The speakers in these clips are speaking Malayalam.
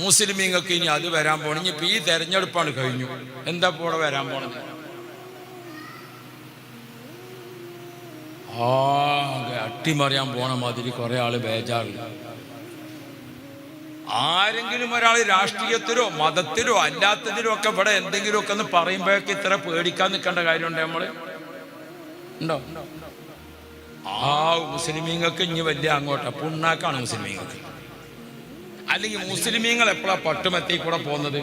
മുസ്ലിമീങ്ങൾക്ക് ഇനി അത് വരാൻ പോകണം ഇനി ഈ തെരഞ്ഞെടുപ്പാണ് കഴിഞ്ഞു. എന്താ ഇവിടെ വരാൻ പോണത്? ആകെ അട്ടിമറിയാൻ പോണ മാതിരി കുറെ ആൾ ബേജാറില്ല ആരെങ്കിലും ഒരാൾ രാഷ്ട്രീയത്തിലോ മതത്തിലോ അല്ലാത്തതിലോ ഒക്കെ ഇവിടെ എന്തെങ്കിലുമൊക്കെ ഒന്ന് പറയുമ്പോഴൊക്കെ ഇത്ര പേടിക്കാൻ നിൽക്കേണ്ട കാര്യമുണ്ട് നമ്മൾ? ഉണ്ടോ? ആ മുസ്ലിമീങ്ങൾക്ക് ഇനി വലിയ അങ്ങോട്ടാ. പുണ്ണാക്കാണ് മുസ്ലിമീങ്ങൾക്ക്. അല്ലെങ്കിൽ മുസ്ലിമീങ്ങൾ എപ്പോഴാ പട്ടുമെത്തി കൂടെ പോകുന്നത്?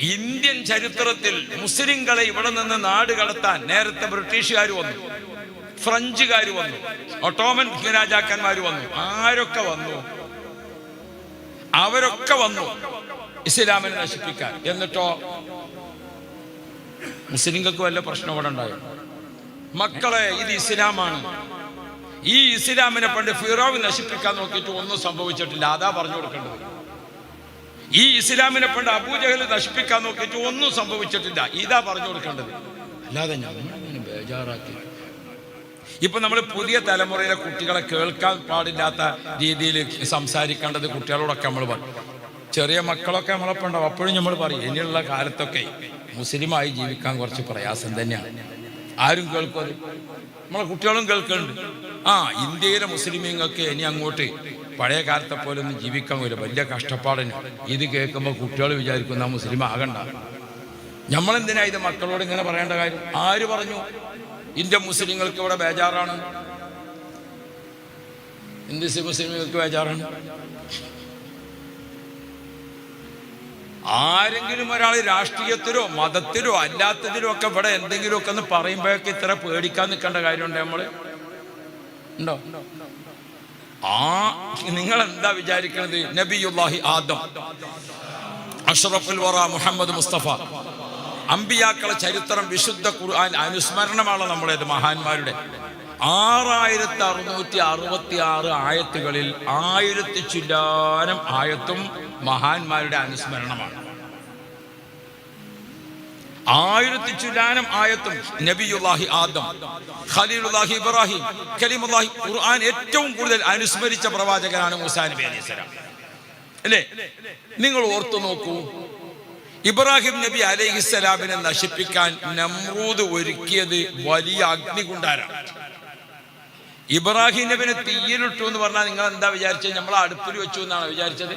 ഇന്ത്യൻ ചരിത്രത്തിൽ മുസ്ലിങ്ങളെ ഇവിടെ നിന്ന് നാട് കടത്താൻ നേരത്തെ ബ്രിട്ടീഷുകാർ വന്നു. ഫ്രഞ്ചുകാർ വന്നു. ഒട്ടോമൻ രാജാക്കന്മാർ വന്നു. ആരൊക്കെ വന്നു? അവരൊക്കെ വന്നു ഇസ്ലാമിനെ നശിപ്പിക്കാൻ. എന്നിട്ടോ? മുസ്ലിങ്ങൾക്ക് വല്ല പ്രശ്നം ഇവിടെ ഉണ്ടായോ? മക്കളെ ഇത് ഇസ്ലാമാണ്. ഈ ഇസ്ലാമിനെ പണ്ട് ഫിറോവ് നശിപ്പിക്കാൻ നോക്കിയിട്ട് ഒന്നും സംഭവിച്ചിട്ടില്ല. അതാ പറഞ്ഞു കൊടുക്കേണ്ടത്. ഈ ഇസ്ലാമിനെ പണ്ട് അബൂജഹൽ നശിപ്പിക്കാൻ നോക്കിയിട്ട് ഒന്നും സംഭവിച്ചിട്ടില്ല. ഇതാ പറഞ്ഞു കൊടുക്കേണ്ടത്. അല്ലാതെ ഞാൻ ബേജാറാക്കി. ഇപ്പൊ നമ്മൾ പുതിയ തലമുറയിലെ കുട്ടികളെ കേൾക്കാൻ പാടില്ലാത്ത രീതിയിൽ സംസാരിക്കേണ്ടത് കുട്ടികളോടൊക്കെ നമ്മൾ പറഞ്ഞു ചെറിയ മക്കളൊക്കെ നമ്മളൊപ്പം ഉണ്ടാവും അപ്പോഴും നമ്മൾ പറയും. ഇനിയുള്ള കാലത്തൊക്കെ മുസ്ലിമായി ജീവിക്കാൻ കുറച്ച് പ്രയാസം തന്നെയാണ്. ആരും കേൾക്കാതെ. നമ്മളെ കുട്ടികളും കേൾക്കുന്നുണ്ട്. ആ ഇന്ത്യയിലെ മുസ്ലിമീങ്ങൾക്ക് ഇനി അങ്ങോട്ട് പഴയ കാലത്തെ പോലെ ഒന്നും ജീവിക്കാൻ വരും വലിയ കഷ്ടപ്പാടിന് ഇത് കേൾക്കുമ്പോൾ കുട്ടികൾ വിചാരിക്കുന്ന മുസ്ലിം ആകണ്ട. നമ്മളെന്തിനാ ഇത് മക്കളോട് ഇങ്ങനെ പറയേണ്ട കാര്യം? ആര് പറഞ്ഞു? ഇന്ത്യ മുസ്ലിങ്ങൾക്ക് ഇവിടെ ബേജാറാണ്. ഇന്ത്യ മുസ്ലിങ്ങൾക്ക് ബേജാറാണ്. ആരെങ്കിലും ഒരാൾ രാഷ്ട്രീയത്തിലോ മതത്തിലോ അല്ലാത്തതിലോ ഒക്കെ ഇവിടെ എന്തെങ്കിലുമൊക്കെ ഒന്ന് പറയുമ്പോഴൊക്കെ ഇത്ര പേടിക്കാൻ നിൽക്കേണ്ട കാര്യമുണ്ട് നമ്മൾ? ഉണ്ടോ? ആ നിങ്ങൾ എന്താ വിചാരിക്കുന്നത് നബിയുല്ലാഹി ആദം അഷറഫുൽ വറ മുഹമ്മദ് മുസ്തഫ. അംബിയാക്കളെ ചരിത്രം വിശുദ്ധ ഖുർആൻ അനുസ്മരണമാണ് നമ്മളേത് മഹാന്മാരുടെ. ആറായിരത്തി അറുന്നൂറ്റി അറുപത്തി ആറ് ആയത്തുകളിൽ ആയിരത്തി ചില്ലാനം ആയത്തും മഹാന്മാരുടെ അനുസ്മരണമാണ്. ആയിരത്തി ചില്ലാനം ആയത്തും നബിയുല്ലാഹി ആദം ഖലീലുല്ലാഹി ഇബ്രാഹിം കലിമുല്ലാഹി ഖുർആൻ ഏറ്റവും കൂടുതൽ അനുസ്മരിച്ച പ്രവാചകനാണ് മൂസാ നബി അലൈഹി സ്വലാം. അല്ലേ? നിങ്ങൾ ഓർത്തു നോക്കൂ ഇബ്രാഹിം നബി അലൈഹി അലൈഹിസ്സലാമിനെ നശിപ്പിക്കാൻ നമ്രൂദ് ഒരുക്കിയത് വലിയ അഗ്നി അഗ്നികുണ്ടാരാണ്. ഇബ്രാഹിം നബിനെ തീയിലിട്ടു എന്ന് പറഞ്ഞാൽ നിങ്ങൾ എന്താ വിചാരിച്ചത്? നമ്മൾ അടുപ്പിൽ വെച്ചു എന്നാണ് വിചാരിച്ചത്?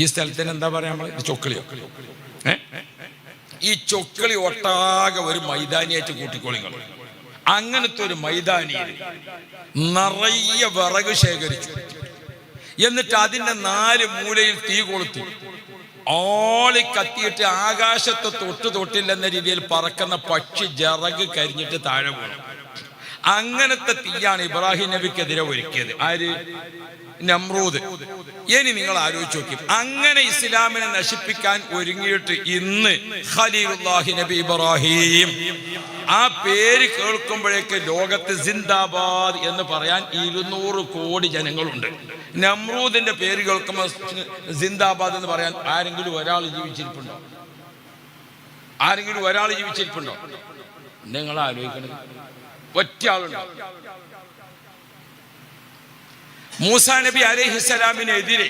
ഈ സ്ഥലത്തിന് എന്താ പറയാ നമ്മൾ ചൊക്കളിയോ? ഈ ചൊക്കളി ഒട്ടാകെ ഒരു മൈതാനിയായിട്ട് കൂട്ടിക്കോളിങ്ങൾ അങ്ങനത്തെ ഒരു മൈതാനിയിൽ നിറയെ വിറക് ശേഖരിച്ചു. എന്നിട്ട് അതിന്റെ നാല് മൂലയിൽ തീ കൊളുത്തി. ഓളി കത്തിയിട്ട് ആകാശത്ത് തൊട്ട് തൊട്ടില്ലെന്ന രീതിയിൽ പറക്കുന്ന പക്ഷി ജറക് കരിഞ്ഞിട്ട് താഴെ വീണു. അങ്ങനത്തെ തീയാണ് ഇബ്രാഹിം നബിക്കെതിരെ ഒരുക്കിയത്. ആര്? നമ്രൂദ്. ഇനി നിങ്ങൾ ആലോചിച്ച് നോക്കി. അങ്ങനെ ഇസ്ലാമിനെ നശിപ്പിക്കാൻ ഒരുങ്ങിയിട്ട് ഇന്ന് ഖലീലുല്ലാഹി നബി ഇബ്രാഹിം. ആ പേര് കേൾക്കുമ്പോഴേക്ക് ലോകത്ത് സിന്ദാബാദ് എന്ന് പറയാൻ ഇരുന്നൂറ് കോടി ജനങ്ങളുണ്ട്. നമ്രൂദിന്റെ പേര് കേൾക്കുമ്പോൾ സിന്ദാബാദ് എന്ന് പറയാൻ ആരെങ്കിലും ഒരാൾ ജീവിച്ചിരിപ്പുണ്ടോ? ആരെങ്കിലും ഒരാൾ ജീവിച്ചിരിപ്പുണ്ടോ? നിങ്ങൾ ആലോചിക്കണത് ഒറ്റ മൂസ നബി അലഹിസലാമിനെതിരെ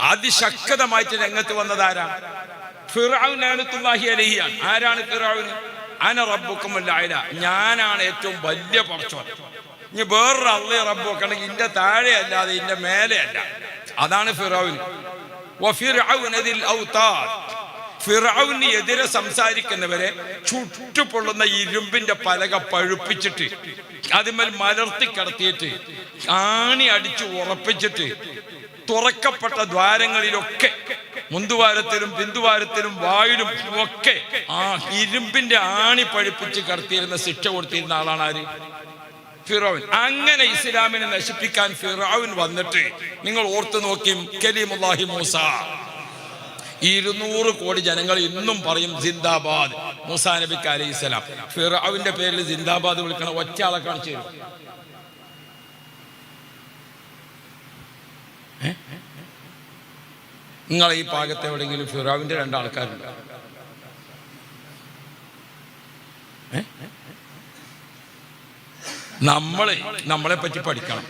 അതിശക്തമായിട്ട് രംഗത്ത് വന്നതാരാ ഫിറാവുനാനത്തുല്ലാഹി അലഹിയാണ്. ആരാണ് ഫിറാവുന് അന റബ്ബുക്കുമല്ല ഞാനാണ് ഏറ്റവും വലിയ പറച്ചു ഇനി വേറൊരു അള്ളി റബ്ബൊക്കെ ഉണ്ടെങ്കിൽ ഇന്റെ താഴെ അല്ലാതെ ഇന്റെ മേലെ അല്ല. അതാണ് ഫിറാവുൻ ഫിറൌന് എതിരെ സംസാരിക്കുന്നവരെ ചുട്ടുപൊള്ളുന്ന ഇരുമ്പിന്റെ പലക പഴുപ്പിച്ചിട്ട് അതിന്മേൽ മലർത്തി കടത്തിയിട്ട് ആണി അടിച്ചു ഉറപ്പിച്ചിട്ട് തുറക്കപ്പെട്ട ദ്വാരങ്ങളിലൊക്കെ മുന്തുവാരത്തിലും ബിന്ദുവാരത്തിലും വായിലും ഒക്കെ ആ ഇരുമ്പിന്റെ ആണി പഴുപ്പിച്ച് കടത്തിയിരുന്ന ശിക്ഷ കൊടുത്തിരുന്ന ആളാണ് ആര്? ഫിറോവിൻ അങ്ങനെ ഇസ്ലാമിനെ നശിപ്പിക്കാൻ ഫിറോവിൻ വന്നിട്ട് നിങ്ങൾ ഓർത്തു നോക്കി കലീമുല്ലാഹി മൂസ. ഇരുന്നൂറ് കോടി ജനങ്ങൾ ഇന്നും പറയും ജിന്ദാബാദ്. മൂസാ നബിക്ക് അലൈഹി സ്വലാം. ഫിറാവിന്റെ പേരിൽ ജിന്ദാബാദ് വിളിക്കണ ഒറ്റ ആളെ കാണിച്ചു തരും? നിങ്ങൾ ഈ പാകത്തെ എവിടെയെങ്കിലും ഫിറാവിന്റെ രണ്ടാൾക്കാരുണ്ട്? നമ്മളെ നമ്മളെ പറ്റി പഠിക്കണം.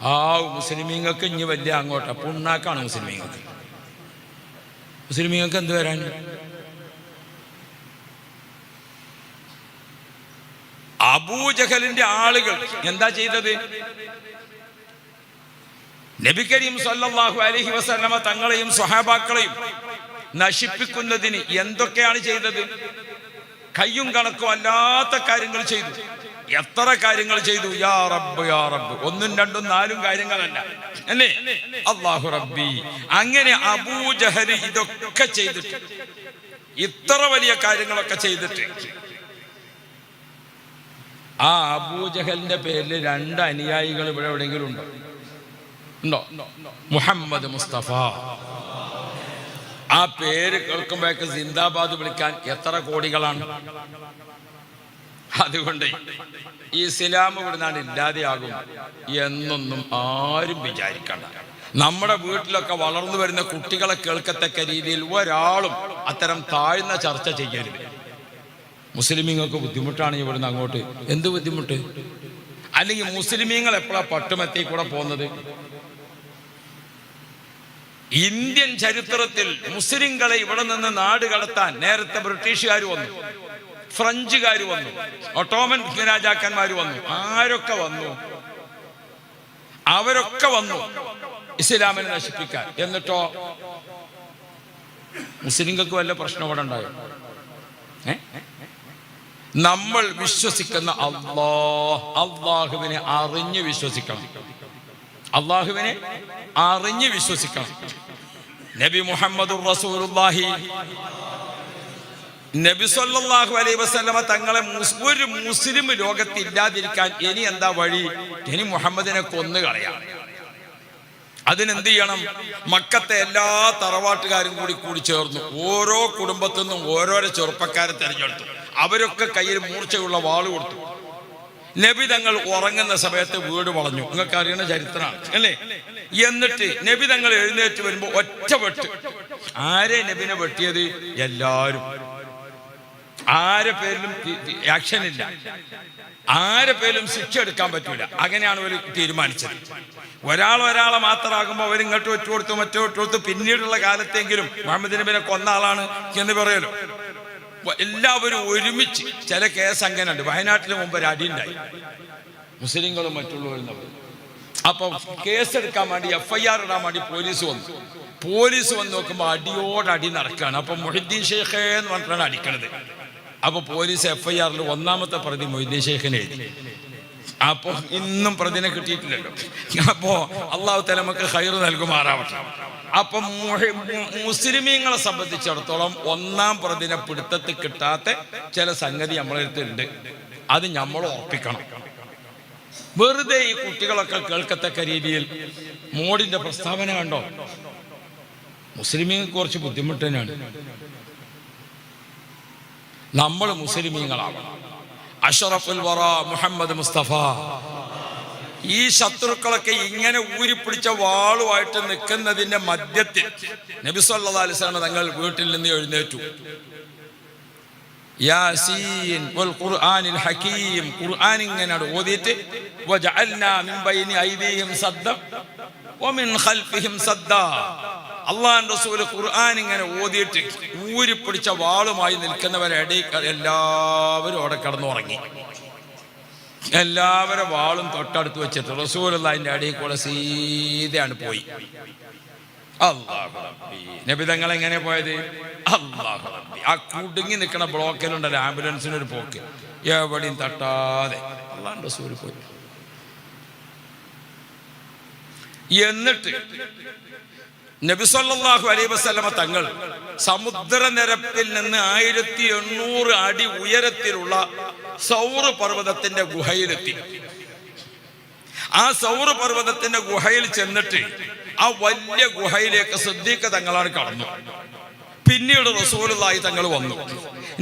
ആ മുസ്ലിമീങ്ങൾക്ക് ഇനി വലിയ അങ്ങോട്ടാ. പുണ്ണാക്കാണ് മുസ്ലിമീങ്ങൾക്ക്. മുസ്ലിമീങ്ങൾക്ക് എന്ത് വരാൻ? അബൂജഹലിന്റെ ആളുകൾ എന്താ ചെയ്തത്? നബി കരീം സല്ലാഹു അലൈഹി വസല്ലമ തങ്ങളെയും സ്വഹാബാക്കളെയും നശിപ്പിക്കുന്നതിന് എന്തൊക്കെയാണ് ചെയ്തത്? കയ്യും കണക്കും അല്ലാത്ത കാര്യങ്ങൾ ചെയ്തു. എത്ര കാര്യങ്ങൾ ചെയ്തു? യാ റബ്ബ് യാ റബ്ബ്. ഒന്നും രണ്ടും നാലും കാര്യങ്ങളല്ല. അല്ലേ? അള്ളാഹു റബ്ബി. അങ്ങനെ അബൂജഹൽ ഇതൊക്കെ ചെയ്തിട്ട് ഇത്ര വലിയ കാര്യങ്ങളൊക്കെ ചെയ്തിട്ട് ആ അബൂജഹലിന്റെ പേരിൽ രണ്ട് അനുയായികൾ ഇവിടെ എവിടെയെങ്കിലും ഉണ്ടോ? ഉണ്ടോ? മുഹമ്മദ് മുസ്തഫ. ആ പേര് കേൾക്കുമ്പോഴേക്ക് സിന്ദാബാദ് വിളിക്കാൻ എത്ര കോടികളാണ്? അതുകൊണ്ട് ഈ ഇസ്ലാം ഇവിടുന്നാണ് ഇല്ലാതെയാകും എന്നൊന്നും ആരും വിചാരിക്കണ്ട. നമ്മുടെ വീട്ടിലൊക്കെ വളർന്നു വരുന്ന കുട്ടികളെ കേൾക്കത്തക്ക രീതിയിൽ ഒരാളും അത്തരം താഴ്ന്ന ചർച്ച ചെയ്യരുത്. മുസ്ലിമീങ്ങൾക്ക് ബുദ്ധിമുട്ടാണ് ഇവിടുന്ന് അങ്ങോട്ട്. എന്ത് ബുദ്ധിമുട്ട്? അല്ലെങ്കിൽ മുസ്ലിമീങ്ങൾ എപ്പോഴാണ് പട്ടുമെത്തി കൂടെ പോകുന്നത്? ഇന്ത്യൻ ചരിത്രത്തിൽ മുസ്ലിങ്ങളെ ഇവിടെ നിന്ന് നാട് കടത്താൻ നേരത്തെ ബ്രിട്ടീഷുകാർ വന്നു. ഫ്രഞ്ചുകാർ വന്നു. ഒട്ടോമൻ രാജാക്കന്മാർ വന്നു. ആരൊക്കെ വന്നു? അവരൊക്കെ വന്നു ഇസ്ലാമിനെ നശിപ്പിക്കാൻ. എന്നിട്ടോ? മുസ്ലിങ്ങൾക്ക് വല്ല പ്രശ്നം ഇവിടെ ഉണ്ടായോ? നമ്മൾ വിശ്വസിക്കുന്ന അള്ളാ അള്ളാഹുവിനെ അറിഞ്ഞ് വിശ്വസിക്കണം. അള്ളാഹുവിനെ അറിഞ്ഞ് വിശ്വസിക്കണം. നബി മുഹമ്മദ് റസൂലുള്ളാഹി നബി സല്ലല്ലാഹു അലൈഹി വസല്ലമ തങ്ങളെ ഒരു മുസ്ലിം ലോകത്ത് ഇല്ലാതിരിക്കാൻ ഇനി എന്താ വഴി? ഇനി മുഹമ്മദിനെ കൊന്നു കളയാം. അതിനെന്ത് ചെയ്യണം മക്കത്തെ എല്ലാ തറവാട്ടുകാരും കൂടി കൂടി ചേർന്നു. ഓരോ കുടുംബത്തിൽ നിന്നും ഓരോരോ ചെറുപ്പക്കാരെ തിരഞ്ഞെടുത്തു. അവരൊക്കെ കയ്യിൽ മൂർച്ചയുള്ള വാൾ കൊടുത്തു. നബി തങ്ങൾ ഉറങ്ങുന്ന സമയത്ത് വീട് വളഞ്ഞു. നിങ്ങൾക്ക് അറിയുന്ന ചരിത്രമാണ് അല്ലേ? എന്നിട്ട് നബി തങ്ങൾ എഴുന്നേറ്റ് വരുമ്പോൾ ഒറ്റ വെട്ട്. ആരെ നബിനെ വെട്ടിയത്? എല്ലാരും. ആരെ പേരിലും ആക്ഷൻ ഇല്ല ആരെ പേരിലും ശിക്ഷ എടുക്കാൻ പറ്റൂല. അങ്ങനെയാണ് അവർ തീരുമാനിച്ചത്. ഒരാൾ ഒരാളെ മാത്രമാകുമ്പോൾ അവർ ഇങ്ങോട്ട് ഒറ്റ കൊടുത്തു മറ്റോ ഒറ്റ കൊടുത്തു. പിന്നീടുള്ള കാലത്തെങ്കിലും മുഹമ്മദ് നബിനെ കൊന്ന ആളാണ് എന്ന് പറയലോ. എല്ലാവരും ഒരുമിച്ച് ചില കേസ് അങ്ങനെ ഉണ്ട് വയനാട്ടിന് മുമ്പ് ഒരു അടിയുണ്ടായി മുസ്ലിങ്ങളും മറ്റുള്ളവരും അപ്പൊ കേസെടുക്കാൻ വേണ്ടി എഫ് ഐ ആർ ഇടാൻ വേണ്ടി പോലീസ് വന്നു. പോലീസ് വന്ന് നോക്കുമ്പോൾ അടിയോടടി നടക്കുകയാണ് അപ്പൊ മൊഹിദ്ദീൻ ഷെയ്ഖേ എന്ന് പറഞ്ഞിട്ടാണ് അടിക്കണത്. അപ്പൊ പോലീസ് എഫ് ഐ ആറിൽ ഒന്നാമത്തെ പ്രതി മൊയ്തീൻ ഷെയ്ഖിനെ എഴുതി. അപ്പൊ ഇന്നും പ്രതിനെ കിട്ടിയിട്ടില്ലല്ലോ. അപ്പോ അള്ളാഹു തലമക്ക് ഹൈർ നൽകുമാറാവട്ടെ. അപ്പൊ മുസ്ലിമീങ്ങളെ സംബന്ധിച്ചിടത്തോളം ഒന്നാം പ്രതിനെ പിടുത്തത്തിൽ കിട്ടാത്ത ചില സംഗതി നമ്മളെ അടുത്തുണ്ട് അത് നമ്മൾ ഉറപ്പിക്കണം. വെറുതെ ഈ കുട്ടികളൊക്കെ കേൾക്കത്തക്ക രീതിയിൽ മോഡിന്റെ പ്രസ്താവന കണ്ടോ? മുസ്ലിമീങ്ങൾക്ക് കുറച്ച് ബുദ്ധിമുട്ട് തന്നെയാണ്. നമ്മൾ മുസ്ലിമീങ്ങളാവണം. അഷറഫുൽ വറ മുഹമ്മദ് മുസ്തഫ. ഈ ശത്രുക്കളൊക്കെ ഇങ്ങനെ ഊരിപ്പിടിച്ച വാളുമായിട്ട് നിൽക്കുന്നതിന്റെ മധ്യത്തിൽ നബി സല്ലല്ലാഹു അലൈഹി വസല്ലം തങ്ങൾ വീട്ടിൽ നിന്ന് എഴുന്നേറ്റു. യാസീൻ വൽ ഖുർആനിൽ ഹകീം ഖുർആൻ ഇങ്ങനെ ഓതിയിട്ട് വജഅൽനാ മിൻ ബൈനി ഐദീഹിം സദ്ദ ഖൽഫിഹിം സദ്ദ. അള്ളാഹു റസൂൽ ഖുർആൻ ഇങ്ങനെ ഓതിയിട്ട് ഊരിപ്പിടിച്ച വാളുമായി നിൽക്കുന്നവരെ ഇടയിൽ എല്ലാവരും അവിടെ കിടന്നുറങ്ങി. എല്ലാവരും വാളും തൊട്ടടുത്ത് വെച്ചിട്ട് റസൂൽ അതിന്റെ അടിയിൽ കൂടെ സീതയാണ് പോയി. അല്ലാഹു റബ്ബി. നബി തങ്ങൾ എങ്ങനെ പോയത്. ആ കുടുങ്ങി നിൽക്കുന്ന ബ്ലോക്കിലുണ്ടല്ലോ ആംബുലൻസിന് ഒരു പോക്ക്. എവിടെയും തട്ടാതെ അള്ളാഹ് റസൂൽ പോയി. എന്നിട്ട് നബി സല്ലല്ലാഹു അലൈഹി വസല്ലമ തങ്ങൾ സമുദ്രനിരപ്പിൽ നിന്ന് ആയിരത്തി എണ്ണൂറ് അടി ഉയരത്തിലുള്ള സൗർ പർവതത്തിന്റെ ഗുഹയിലെത്തി. ആ സൗർ പർവതത്തിന്റെ ഗുഹയിൽ ചെന്നിട്ട് ആ വലിയ ഗുഹയിലേക്ക് സിദ്ദീഖ് തങ്ങളാണ് കടന്നു. പിന്നീട് റസൂലായി തങ്ങൾ വന്നു.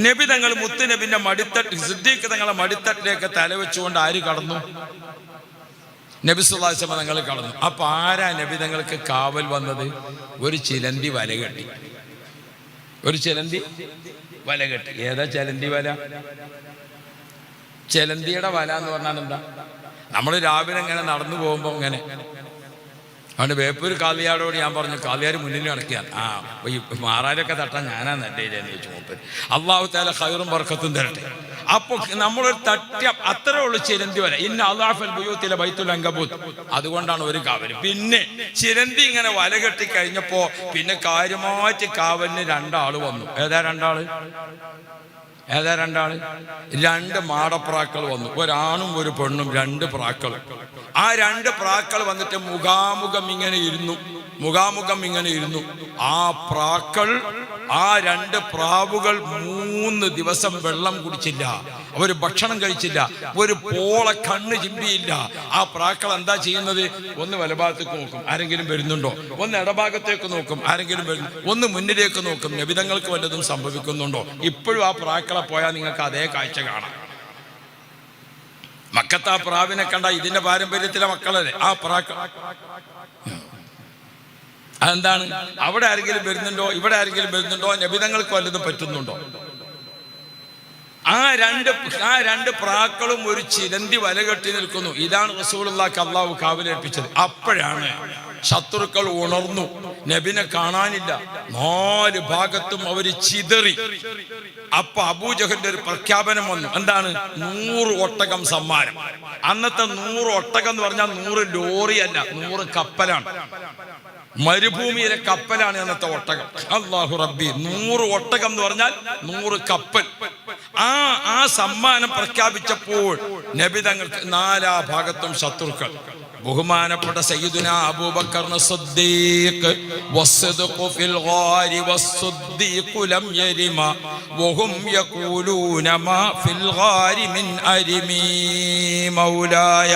നബി തങ്ങൾ മുത്തുനബിന്റെ മടിത്തട്ട് സിദ്ദീഖ് തങ്ങളെ മടിത്തട്ടിലേക്ക് തലവെച്ചുകൊണ്ട് ആര് കടന്നു? നബി സുല്ലാസ്മ തങ്ങൾ കടന്നു. അപ്പൊ ആരാ നബി തങ്ങൾക്ക് കാവൽ വന്നത്? ഒരു ചിലന്തി വല കെട്ടി. ഒരു ചിലന്തി വല കെട്ടി. ഏതാ ചിലന്തി വല? ചിലന്തിയുടെ വല എന്ന് പറഞ്ഞാൽ എന്താ? നമ്മൾ രാവിലെ ഇങ്ങനെ നടന്നു പോകുമ്പോൾ ഇങ്ങനെ. അതുകൊണ്ട് വേപ്പൂർ കാളിയാടോട് ഞാൻ പറഞ്ഞു കാളിയാർ മുന്നിൽ നടക്കുകയാണ്. ആ ഈ തട്ടാൻ ഞാനാ നല്ല മൂപ്പർ അള്ളാഹു താല ഖൈറും ബർക്കത്തും തരട്ടെ. അപ്പൊ നമ്മളൊരു തട്ടിയ അത്രേ ഉള്ളൂ ചിരന്തി വരെ. ഇന്ന അള്ളാഫൽ ബൈത്തുൽ അങ്കബൂത്ത്. അതുകൊണ്ടാണ് ഒരു കാവൽ. പിന്നെ ചിരന്തി ഇങ്ങനെ വല കെട്ടി കഴിഞ്ഞപ്പോ പിന്നെ കാര്യമായിട്ട് കാവലിന് രണ്ടാൾ വന്നു. ഏതാ രണ്ടാൾ? ഏതാ രണ്ടാൾ? രണ്ട് മാടപ്രാക്കൾ വന്നു. ഒരാണും ഒരു പെണ്ണും രണ്ട് പ്രാക്കൾ. ആ രണ്ട് പ്രാക്കൾ വന്നിട്ട് മുഖാമുഖം ഇങ്ങനെ ഇരുന്നു. മുഖാമുഖം ഇങ്ങനെ ഇരുന്നു. ആ പ്രാക്കൾ ആ രണ്ട് പ്രാവുകൾ മൂന്ന് ദിവസം വെള്ളം കുടിച്ചില്ല. അവർ ഭക്ഷണം കഴിച്ചില്ല. ഒരു പോള കണ്ണ് ചിമ്പിയില്ല ആ പ്രാക്കൾ എന്താ ചെയ്യുന്നത്? ഒന്ന് വലഭാഗത്തേക്ക് നോക്കും. ആരെങ്കിലും വരുന്നുണ്ടോ? ഒന്ന് ഇടഭാഗത്തേക്ക് നോക്കും. ആരെങ്കിലും വരുന്നു ഒന്ന് മുന്നിലേക്ക് നോക്കും. നബിതങ്ങൾക്ക് വല്ലതും സംഭവിക്കുന്നുണ്ടോ? ഇപ്പോഴും ആ പ്രാക്കളെ പോയാൽ നിങ്ങൾക്ക് അതേ കാഴ്ച കാണാം. മക്കത്ത് ആ പ്രാവിനെ കണ്ട ഇതിന്റെ പാരമ്പര്യത്തിലെ മക്കളല്ലേ? ആ പ്രാക്ക അതെന്താണ്? അവിടെ ആരെങ്കിലും വരുന്നുണ്ടോ? ഇവിടെ ആരെങ്കിലും വരുന്നുണ്ടോ? നബിതങ്ങൾക്ക് വല്ലതും പറ്റുന്നുണ്ടോ? ആ രണ്ട് ആ രണ്ട് പ്രാക്കളും ഒരു ചിരന്തി വല കെട്ടി നിൽക്കുന്നു. ഇതാണ് റസൂലുള്ളാക്ക് അള്ളാഹു കാവലേൽപ്പിച്ചത്. അപ്പോഴാണ് ശത്രുക്കൾ ഉണർന്നു. നബിനെ കാണാനില്ല. നാല് ഭാഗത്തും അവർ ചിതറി. അപ്പൊ അബൂജഹലിന്റെ ഒരു പ്രഖ്യാപനം വന്നു. എന്താണ്? നൂറ് ഒട്ടകം സമ്മാനം. അന്നത്തെ നൂറ് ഒട്ടകം എന്ന് പറഞ്ഞാൽ നൂറ് ലോറിയല്ല നൂറ് കപ്പലാണ്. മരുഭൂമിയിലെ കപ്പലാണ് അന്നത്തെ ഒട്ടകം. അള്ളാഹു റബ്ബി നൂറ് ഒട്ടകം എന്ന് പറഞ്ഞാൽ നൂറ് കപ്പൽ. ആ ആ സമ്മാനം പ്രഖ്യാപിച്ചപ്പോൾ നബി തങ്ങൾക്ക് നാലാ ഭാഗത്തും ശത്രുക്കൾ. ബഹുമാനപ്പെട്ട സയ്യിദുന അബൂബക്കർ സിദ്ദീഖ് വസ്സദ്ഖു ഫിൽ ഗാരി വസ്സുദ്ദീഖു ലം യരിമ വഹും യഖൂലൂന മാ ഫിൽ ഗാരി മിൻ അരിമി മൗലായ.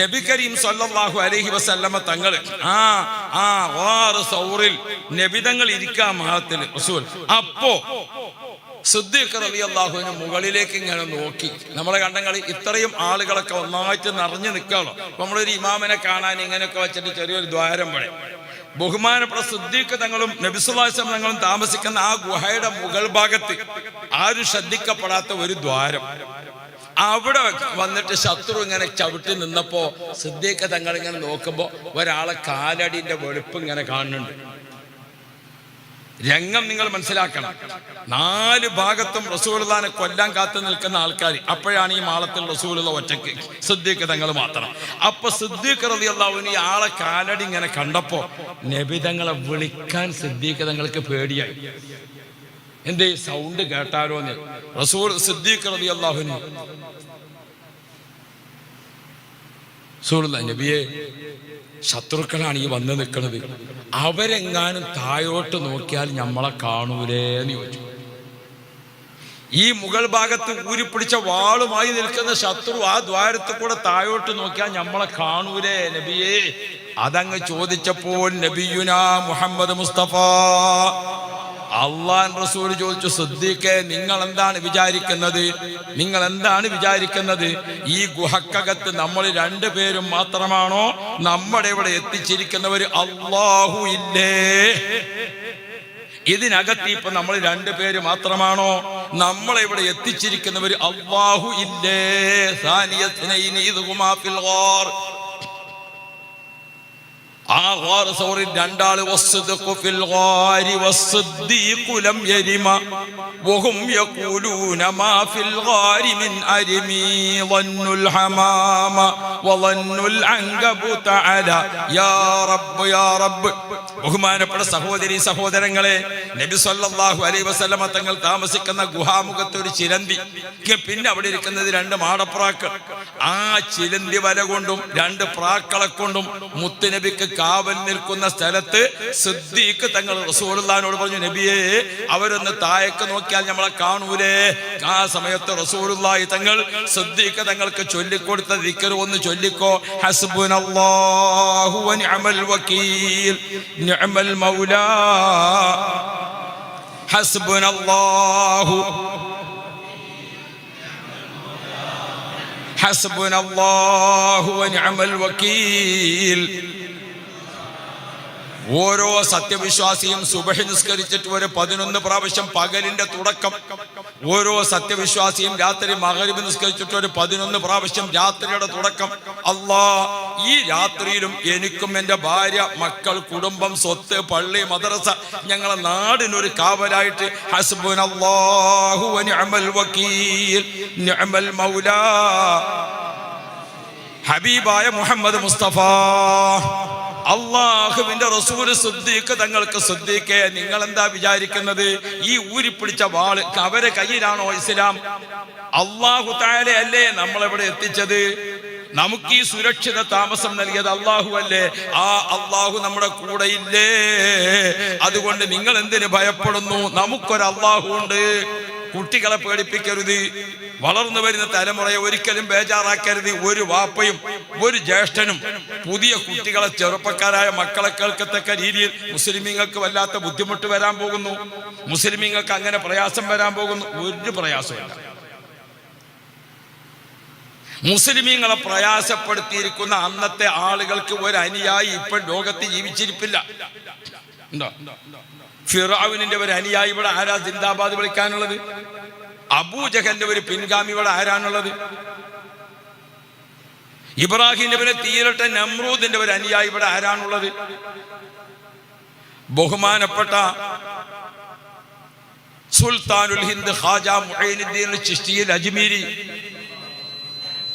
നബി കരീം സല്ലാഹു അലഹി വസല്ലമ തങ്ങൾ ആ ആ വാറ് സൗറിൽ നബിതങ്ങൾ ഇരിക്കാ മഹത്തിൽ റസൂൽ. അപ്പോ സിദ്ദീഖ് മുകളിലേക്ക് ഇങ്ങനെ നോക്കി. നമ്മളെ കണ്ടങ്ങളി ഇത്രയും ആളുകളൊക്കെ ഒന്നായിട്ട് നിറഞ്ഞു നിൽക്കാണോ നമ്മളൊരു ഇമാമിനെ കാണാൻ ഇങ്ങനെയൊക്കെ വെച്ചിട്ട് ചെറിയൊരു ദ്വാരം പഴയ ബഹുമാനപ്പെട്ട സിദ്ദീഖ് തങ്ങളും നബിസുല്ലാസ്ലം തങ്ങളും താമസിക്കുന്ന ആ ഗുഹയുടെ മുകൾ ഭാഗത്ത് ആരും ശ്രദ്ധിക്കപ്പെടാത്ത ഒരു ദ്വാരം. അവിടെ വന്നിട്ട് ശത്രു ഇങ്ങനെ ചവിട്ടി നിന്നപ്പോ സിദ്ദീഖ് തങ്ങൾ ഇങ്ങനെ നോക്കുമ്പോ ഒരാളെ കാലടിന്റെ വെളുപ്പ് ഇങ്ങനെ കാണുന്നുണ്ട്. രംഗം നിങ്ങൾ മനസ്സിലാക്കണം. നാല് ഭാഗത്തും റസൂലുള്ളാനെ കൊല്ലാൻ കാത്തു നിൽക്കുന്ന ആൾക്കാർ അപ്പോഴാണ് ഈ മാളത്തിൽ റസൂലുള്ള ഒറ്റയ്ക്ക് സിദ്ദീഖ് തങ്ങൾ മാത്രം. അപ്പൊ സിദ്ദീഖ് റളിയല്ലാഹുവിന് ഈ ആളെ കാലടി ഇങ്ങനെ കണ്ടപ്പോ നബി തങ്ങളെ വിളിക്കാൻ സിദ്ദീഖ് തങ്ങൾക്ക് പേടിയായി. എന്തേ സൗണ്ട് കേട്ടാലോ എന്ന് റസൂൽ സിദ്ദീഖ് റളിയല്ലാഹുവിന് റസൂലുള്ള നബിയെ ശത്രുക്കളാണ് ഈ വന്ന് നിൽക്കുന്നത് അവരെങ്ങാനും തായോട്ട് നോക്കിയാൽ നമ്മളെ കാണൂലേ എന്ന് ചോദിച്ചു. ഈ മുഗൾ ഭാഗത്ത് ഊരിപ്പിടിച്ച വാളുമായി നിൽക്കുന്ന ശത്രു ആ ദ്വാരത്തിൽ കൂടെ താഴോട്ട് നോക്കിയാൽ നമ്മളെ കാണൂലേ നബിയെ? അതങ്ങ് ചോദിച്ചപ്പോൾ നബിയുന മുഹമ്മദ് മുസ്തഫ. അള്ളാൻ റസൂൽ ചോദിച്ചു ശ്രദ്ധിക്കെ നിങ്ങൾ എന്താണ് വിചാരിക്കുന്നത്? നിങ്ങൾ എന്താണ് വിചാരിക്കുന്നത്? ഈ ഗുഹക്കകത്ത് നമ്മൾ രണ്ടുപേരും മാത്രമാണോ? നമ്മുടെ ഇവിടെ എത്തിച്ചിരിക്കുന്നവർ അള്ളാഹു ഇല്ലേ? ഇതിനകത്ത് ഇപ്പൊ നമ്മൾ രണ്ടുപേര് മാത്രമാണോ? നമ്മളെ ഇവിടെ എത്തിച്ചിരിക്കുന്നവർ അള്ളാഹു ഇല്ലേ? آغار سوري داندال والصدق في الغار والصديق لم يرم وهم يقولون ما في الغار من أرمي ظن الحمام وظن العنقب تعالى يا رب يا رب ബഹുമാനപ്പെട്ട സഹോദരി സഹോദരങ്ങളെ നബി സല്ലാഹു അലൈ വസല്ലമ തങ്ങൾ താമസിക്കുന്ന ഗുഹാമുഖത്ത് ഒരു ചിലന്തി. പിന്നെ അവിടെ ഇരിക്കുന്നത് രണ്ട് മാടപ്രാക്കൾ. ആ ചിലന്തി വല കൊണ്ടും രണ്ട് പ്രാക്കളെ കൊണ്ടും മുത്തുനബിക്ക് കാവൽ നിൽക്കുന്ന സ്ഥലത്ത് സിദ്ദീഖ് തങ്ങൾ റസൂലുള്ളാഹിനോട് പറഞ്ഞു നബിയെ അവരൊന്ന് താഴേക്ക് നോക്കിയാൽ നമ്മളെ കാണൂലേ? ആ സമയത്ത് റസൂലുള്ളാഹി തങ്ങൾ സിദ്ദീഖ് തങ്ങൾക്ക് ചൊല്ലിക്കൊടുത്ത ദിക്കർ ഒന്ന് ചൊല്ലിക്കോ ഹസ്ബുനല്ലാഹു വനിഅമൽ വക്കീൽ നിഅമൽ മൗലാ ഹസ്ബുനല്ലാഹു ഹസ്ബുനല്ലാഹു വനിഅമൽ വക്കീൽ ഓരോ സത്യവിശ്വാസിയും സുബഹി നിസ്കരിച്ചിട്ട് ഒരു പതിനൊന്ന് പ്രാവശ്യം പകലിന്റെ തുടക്കം. ഓരോ സത്യവിശ്വാസിയും രാത്രി മകരിബ് നിസ്കരിച്ചിട്ട് ഒരു പതിനൊന്ന് പ്രാവശ്യം രാത്രിയുടെ തുടക്കം. അല്ലാ ഈ രാത്രിയിലും എനിക്കും എന്റെ ഭാര്യ മക്കൾ കുടുംബം സ്വത്ത് പള്ളി മദ്രസ ഞങ്ങളെ നാടിനൊരു കാവലായിട്ട് വക്കീൽ നിഅമൽ മൗലാ ഹബീബായ മുഹമ്മദ് മുസ്തഫ. അള്ളാഹുവിന്റെ റസൂൽ സുദ്ദീഖ് തങ്ങൾക്ക് സുദ്ദീഖെ നിങ്ങൾ എന്താ വിചാരിക്കുന്നത്? ഈ ഊരിപ്പിടിച്ച വാൾ അവരെ കയ്യിലാണോ ഇസ്ലാം? അള്ളാഹു താരെ അല്ലേ നമ്മളെവിടെ എത്തിച്ചത്? നമുക്ക് ഈ സുരക്ഷിത താമസം നൽകിയത് അള്ളാഹു അല്ലേ? ആ അള്ളാഹു നമ്മുടെ കൂടെ ഇല്ലേ? അതുകൊണ്ട് നിങ്ങൾ എന്തിനു ഭയപ്പെടുന്നു? നമുക്കൊരു അള്ളാഹു ഉണ്ട്. കുട്ടികളെ പേടിപ്പിക്കരുത്. വളർന്നു വരുന്ന തലമുറയെ ഒരിക്കലും ബേജാറാക്കരുത്. ഒരു വാപ്പയും ഒരു ജ്യേഷ്ഠനും പുതിയ കുട്ടികളെ ചെറുപ്പക്കാരായ മക്കളെ കേൾക്കത്തക്ക രീതിയിൽ മുസ്ലിമീങ്ങൾക്ക് വല്ലാത്ത ബുദ്ധിമുട്ട് വരാൻ പോകുന്നു. മുസ്ലിമീങ്ങൾക്ക് അങ്ങനെ പ്രയാസം വരാൻ പോകുന്നു. ഒരു പ്രയാസമില്ല മുസ്ലിമീങ്ങളെ പ്രയാസപ്പെടുത്തിയിരിക്കുന്ന അന്നത്തെ ആളുകൾക്ക് ഒരു അനുയായി ഇപ്പോൾ ലോകത്ത് ജീവിച്ചിരിപ്പില്ല. ഉണ്ടോ? ഫിറാവിനിന്റെ ഒരു അനുയായി ഇവിടെ ആരാ സിന്ദാബാദ് വിളിക്കാനുള്ളത്? അബൂജഹലിന്റെ ഒരു പിൻഗാമി ഇവിടെ ആരാണുള്ളത്? ഇബ്രാഹിം നബിനെ തീരട്ട നമ്രൂദിന്റെ ഒരു അനുയായി ഇവിടെ ആരാണുള്ളത്? ബഹുമാനപ്പെട്ട സുൽത്താനുൽ ഹിന്ദ് ഹാജ മുഹൈനുദ്ദീൻ അജ്മീരി.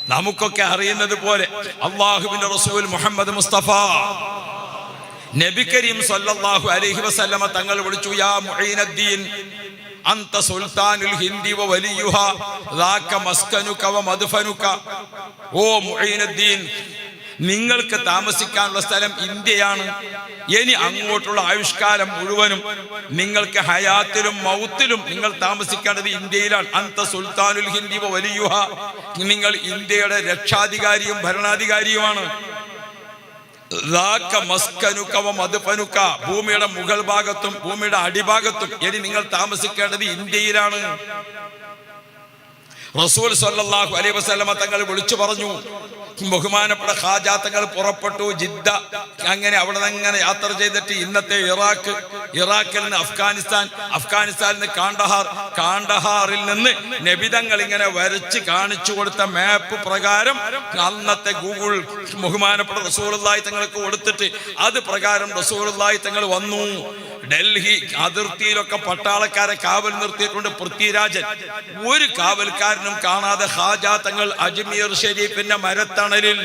നമുക്കൊക്കെ അറിയുന്നത് പോലെ അള്ളാഹുവിന്റെ റസൂൽ മുഹമ്മദ് മുസ്തഫ. നബി കരീം സല്ലല്ലാഹു അലൈഹി വസല്ലമ തങ്ങൾ വിളിച്ചു യാ മുഈനദ്ദീൻ അന്ത സുൽത്താനുൽ ഹിന്ദി വ വലിയുഹ ദാക മസ്കനുക വ മദ്ഫനുക. ഓ മുഈനദ്ദീൻ നിങ്ങൾക്ക് താമസിക്കാനുള്ള സ്ഥലം ഇന്ത്യയാണ്. ഇനി അങ്ങോട്ടുള്ള ആവിഷ്കാരം മുഴുവനും നിങ്ങൾക്ക് ഹയാത്തിലും മൗത്തിലും നിങ്ങൾ താമസിക്കേണ്ടത് ഇന്ത്യയിലാണ്. അന്ത സുൽത്താനുൽ ഹിന്ദി വലിയുഹ നിങ്ങൾ ഇന്ത്യയുടെ രക്ഷാധികാരിയും ഭരണാധികാരിയുമാണ് ലാക്ക മസ്കനുക വ മദ്ഫനുക. ഭൂമിയുടെ മുകൾ ഭാഗത്തും ഭൂമിയുടെ അടിഭാഗത്തും. ഇനി നിങ്ങൾ താമസിക്കേണ്ടത് ഇന്ത്യയിലാണ്. റസൂൽ സല്ലാഹു അലൈ വസ്ലമ തങ്ങൾ വിളിച്ചു പറഞ്ഞു. ബഹുമാനപ്പെട്ട ഹാജാ തങ്ങൾ പുറപ്പെട്ടു. ജിദ്ദ അങ്ങനെ അവിടെ നിന്ന് അങ്ങനെ യാത്ര ചെയ്തിട്ട് ഇന്നത്തെ ഇറാഖ് ഇറാഖിൽ നിന്ന് അഫ്ഗാനിസ്ഥാൻ അഫ്ഗാനിസ്ഥാനിൽ നിന്ന് കാണ്ടഹാർ കാണ്ടഹാറിൽ നിന്ന് നബിതങ്ങൾ ഇങ്ങനെ വരച്ച് കാണിച്ചു കൊടുത്ത മാപ്പ് പ്രകാരം അന്നത്തെ ഗൂഗിൾ ബഹുമാനപ്പെട്ട റസൂലുള്ളാഹി തങ്ങൾക്ക് കൊടുത്തിട്ട് അത് പ്രകാരം റസൂലുള്ളാഹി തങ്ങൾ വന്നു. ഡൽഹി അതിർത്തിയിലൊക്കെ പട്ടാളക്കാരെ കാവൽ നിർത്തിയിട്ടുണ്ട് പൃഥ്വിരാജൻ. ഒരു കാവൽക്കാരനും കാണാതെ ഹാജാത്തങ്ങൾ അജ്മീർ ഷെരീഫിന്റെ മരത്തണലിൽ.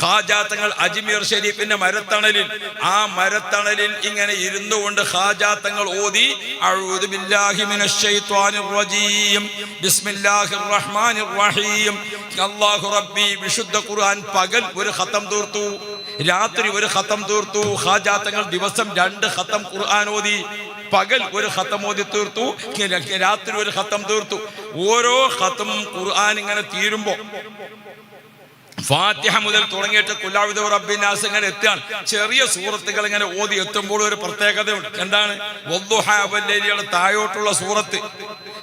ഹാജാത്തങ്ങൾ അജ്മീർ ഷെരീഫിന്റെ മരത്തണലിൽ. ആ മരത്തണലിൽ ഇങ്ങനെ ഇരുന്നു കൊണ്ട് ഹാജാത്തങ്ങൾ ഓതി അല്ലാഹു റബ്ബി വിശുദ്ധ ഖുർആൻ പകൽ ഒരു ഖത്തം തീർത്തു. രാത്രി ഒരു ഹത്തം തീർത്തു ഹാജാത്തങ്ങൾ തങ്ങൾ ദിവസം രണ്ട് ഹത്തം ഖുർആൻ ഓതി പകൽ ഒരു ഹത്തം ഓതി തീർത്തു രാത്രി ഒരു ഹത്തം തീർത്തു. ഓരോ ഹത്തം ഖുർആൻ ഇങ്ങനെ തീരുമ്പോ ഫാത്തിഹ മുതൽ തുടങ്ങിയിട്ട് കുല്ലാവിദ റബ്ബിനാസ് ഇങ്ങനെ എത്തിയാണ് ചെറിയ സൂറത്തുകൾ ഇങ്ങനെ ഓതി എത്തുമ്പോൾ ഒരു പ്രത്യേകതയുണ്ട്. എന്താണ്? താഴോട്ടുള്ള സൂറത്ത്.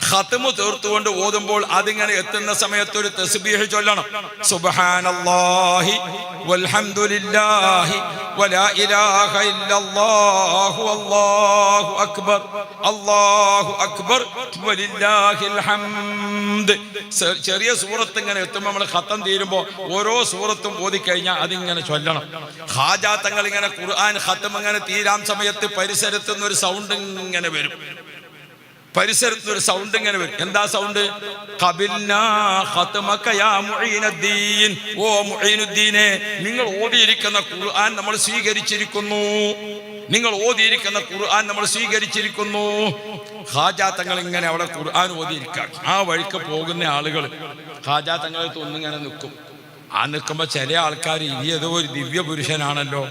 ഖത്മു തീർത്തുകൊണ്ട് ഓതുമ്പോൾ അതിങ്ങനെ എത്തുന്ന സമയത്ത് ഒരു തസ്ബീഹ് ചൊല്ലണം. സുബ്ഹാനല്ലാഹി വൽഹംദുലില്ലാഹി വലാ ഇലാഹ ഇല്ലല്ലാഹു അല്ലാഹു അക്ബർ അല്ലാഹു അക്ബർ أكبر. ഹംദ് الحمد. ചെറിയ സൂറത്ത് ഇങ്ങനെ എത്തുമ്പോൾ നമ്മൾ ഖത്തം തീരുമ്പോൾ ഓരോ സൂറത്തും ഓതിക്കഴിഞ്ഞാൽ അതിങ്ങനെ ചൊല്ലണം. ഹാജാത്തങ്ങൾ തങ്ങൾ ഇങ്ങനെ ഖുർആൻ ഖത്തം ഇങ്ങനെ തീരാൻ സമയത്ത് പരിസരത്തുനിന്ന് ഒരു സൗണ്ട് ഇങ്ങനെ വരും. പരിസരത്ത് ഒരു സൗണ്ട് ഇങ്ങനെ വരും. എന്താ സൗണ്ട് ഓ നിങ്ങൾ ഓതിയിരിക്കുന്ന ഖുർആൻ നമ്മൾ സ്വീകരിച്ചിരിക്കുന്നു. നിങ്ങൾ ഓതിയിരിക്കുന്ന ഖുർആൻ നമ്മൾ സ്വീകരിച്ചിരിക്കുന്നു. ഹാജാ തങ്ങൾ ഇങ്ങനെ അവിടെ ഖുർആൻ ഓതിയിരിക്കാം ആ വഴിക്ക് പോകുന്ന ആളുകൾ ഹാജാ തങ്ങളെ ഒന്നിങ്ങനെ നിൽക്കും. ആ നിൽക്കുമ്പോൾ ചില ആൾക്കാർ ഇത് ഏതോ ഒരു ദിവ്യ പുരുഷനാണല്ലോ